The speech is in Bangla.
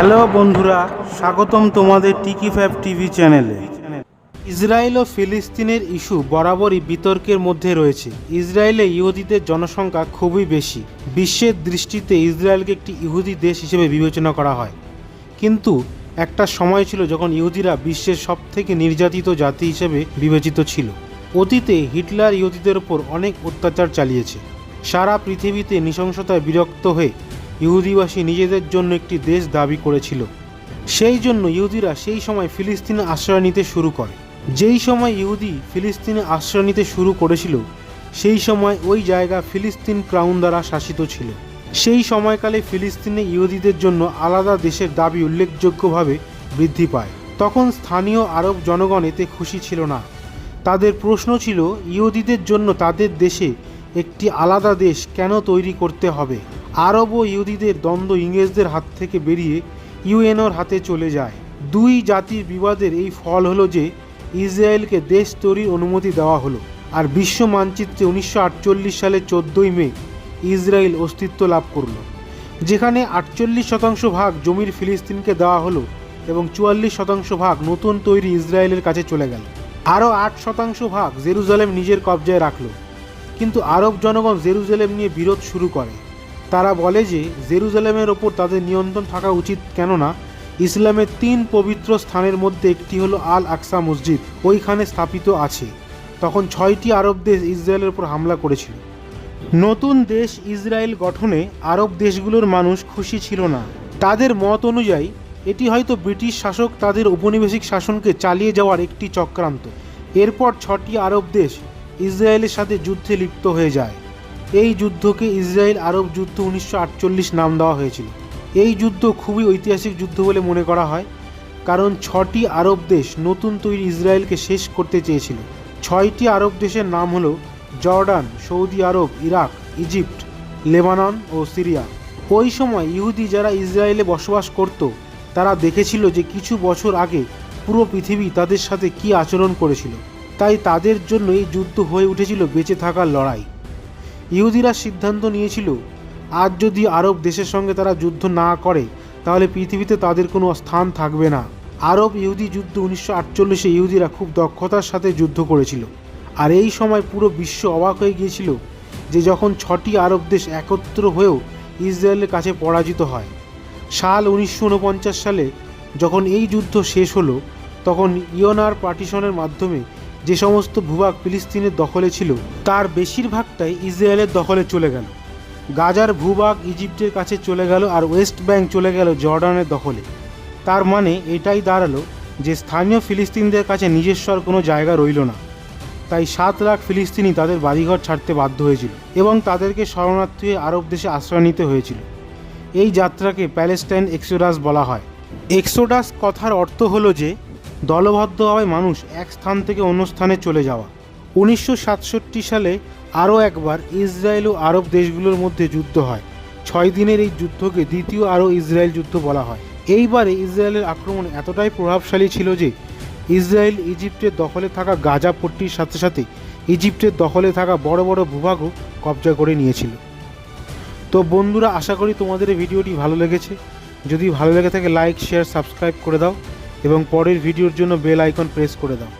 হ্যালো বন্ধুরা, স্বাগতম তোমাদের টিকি ফ্যাব টিভি চ্যানেলে। ইসরায়েল ও ফিলিস্তিনের ইস্যু বরাবরই বিতর্কের মধ্যে রয়েছে। ইসরায়েলে ইহুদিদের জনসংখ্যা খুবই বেশি। বিশ্বের দৃষ্টিতে ইসরায়েলকে একটি ইহুদি দেশ হিসেবে বিবেচনা করা হয়। কিন্তু একটা সময় ছিল যখন ইহুদিরা বিশ্বের সবথেকে নির্যাতিত জাতি হিসেবে বিবেচিত ছিল। অতীতে হিটলার ইহুদিদের ওপর অনেক অত্যাচার চালিয়েছে। সারা পৃথিবীতে নৃশংসতায় বিরক্ত হয়ে ইহুদিবাসী নিজেদের জন্য একটি দেশ দাবি করেছিল। সেই জন্য ইহুদিরা সেই সময় ফিলিস্তিনে আশ্রয় নিতে শুরু করে। যেই সময় ইহুদি ফিলিস্তিনে আশ্রয় নিতে শুরু করেছিল, সেই সময় ওই জায়গা ফিলিস্তিন ক্রাউন দ্বারা শাসিত ছিল। সেই সময়কালে ফিলিস্তিনে ইহুদিদের জন্য আলাদা দেশের দাবি উল্লেখযোগ্যভাবে বৃদ্ধি পায়। তখন স্থানীয় আরব জনগণ এতে খুশি ছিল না। তাদের প্রশ্ন ছিল, ইহুদিদের জন্য তাদের দেশে একটি আলাদা দেশ কেন তৈরি করতে হবে? আরব ও ইহুদিদের দ্বন্দ্ব ইংরেজদের হাত থেকে বেরিয়ে ইউএনওর হাতে চলে যায়। দুই জাতির বিবাদের এই ফল হলো যে, ইসরায়েলকে দেশ তৈরির অনুমতি দেওয়া হলো আর বিশ্ব মানচিত্রে উনিশশো সালের চোদ্দোই মে ইসরায়েল অস্তিত্ব লাভ করল, যেখানে আটচল্লিশ শতাংশ ভাগ জমির ফিলিস্তিনকে দেওয়া হলো এবং চুয়াল্লিশ শতাংশ ভাগ নতুন তৈরি ইসরায়েলের কাছে চলে গেল। আরও আট শতাংশ ভাগ জেরুজালেম নিজের কবজায় রাখল, কিন্তু আরব জনগণ জেরুজালেম নিয়ে বিরোধ শুরু করে। তারা বলে যে জেরুজালেমের ওপর তাদের নিয়ন্ত্রণ থাকা উচিত কেননা ইসলামের তিন পবিত্র স্থানের মধ্যে একটি হলো আল আকসা মসজিদ, ওইখানে স্থাপিত আছে। তখন ছয়টি আরব দেশ ইসরায়েলের উপর হামলা করেছিল। নতুন দেশ ইসরায়েল গঠনে আরব দেশগুলোর মানুষ খুশি ছিল না। তাদের মত অনুযায়ী, এটি হয়তো ব্রিটিশ শাসক তাদের উপনিবেশিক শাসনকে চালিয়ে যাওয়ার একটি চক্রান্ত। এরপর ছটি আরব দেশ ইসরায়েলের সাথে যুদ্ধে লিপ্ত হয়ে যায়। এই যুদ্ধকে ইসরায়েল আরব যুদ্ধ উনিশশো আটচল্লিশ নাম দেওয়া হয়েছিল। এই যুদ্ধ খুবই ঐতিহাসিক যুদ্ধ বলে মনে করা হয়, কারণ ছটি আরব দেশ নতুন তৈরি ইসরায়েলকে শেষ করতে চেয়েছিল। ছয়টি আরব দেশের নাম হলো জর্ডান, সৌদি আরব, ইরাক, ইজিপ্ট, লেবানন ও সিরিয়া। ওই সময় ইহুদি যারা ইসরায়েলে বসবাস করত, তারা দেখেছিল যে কিছু বছর আগে পুরো পৃথিবী তাদের সাথে কী আচরণ করেছিল। তাই তাদের জন্য এই যুদ্ধ হয়ে উঠেছিল বেঁচে থাকার লড়াই। ইহুদিরা সিদ্ধান্ত নিয়েছিল, আজ যদি আরব দেশের সঙ্গে তারা যুদ্ধ না করে, তাহলে পৃথিবীতে তাদের কোনো স্থান থাকবে না। আরব ইহুদি যুদ্ধ উনিশশো আটচল্লিশে ইহুদিরা খুব দক্ষতার সাথে যুদ্ধ করেছিল। আর এই সময় পুরো বিশ্ব অবাক হয়ে গিয়েছিল যে যখন ছটি আরব দেশ একত্র হয়েও ইসরায়েলের কাছে পরাজিত হয়। সাল উনিশশো উনপঞ্চাশ সালে যখন এই যুদ্ধ শেষ হলো, তখন ইয়নার পার্টিশনের মাধ্যমে যে সমস্ত ভূভাগ ফিলিস্তিনের দখলে ছিল, তার বেশিরভাগটাই ইসরায়েলের দখলে চলে গেল। গাজার ভূভাগ ইজিপ্টের কাছে চলে গেল আর ওয়েস্ট ব্যাংক চলে গেল জর্ডানের দখলে। তার মানে এটাই দাঁড়াল যে স্থানীয় ফিলিস্তিনদের কাছে নিজস্বর কোনো জায়গা রইল না। তাই সাত লাখ ফিলিস্তিনি তাদের বাড়িঘর ছাড়তে বাধ্য হয়েছিল এবং তাদেরকে শরণার্থী আরব দেশে আশ্রয় নিতে হয়েছিল। এই যাত্রাকে প্যালেস্টাইন এক্সোডাস বলা হয়। এক্সোডাস কথার অর্থ হলো যে দলবদ্ধভাবে মানুষ এক স্থান থেকে অন্য স্থানে চলে যাওয়া। উনিশশো সাতষট্টি সালে আরও একবার ইসরায়েল ও আরব দেশগুলোর মধ্যে যুদ্ধ হয়। ছয় দিনের এই যুদ্ধকে দ্বিতীয় আরও ইসরায়েল যুদ্ধ বলা হয়। এইবারে ইসরায়েলের আক্রমণ এতটাই প্রভাবশালী ছিল যে ইসরায়েল ইজিপ্টের দখলে থাকা গাজা পট্টির সাথে সাথে ইজিপ্টের দখলে থাকা বড় বড় ভূভাগও কবজা করে নিয়েছিল। তো বন্ধুরা, আশা করি তোমাদের ভিডিওটি ভালো লেগেছে। যদি ভালো লেগে থাকে, লাইক, শেয়ার, সাবস্ক্রাইব করে দাও। এবং পরের ভিডিওর জন্য বেল আইকন প্রেস করে দাও।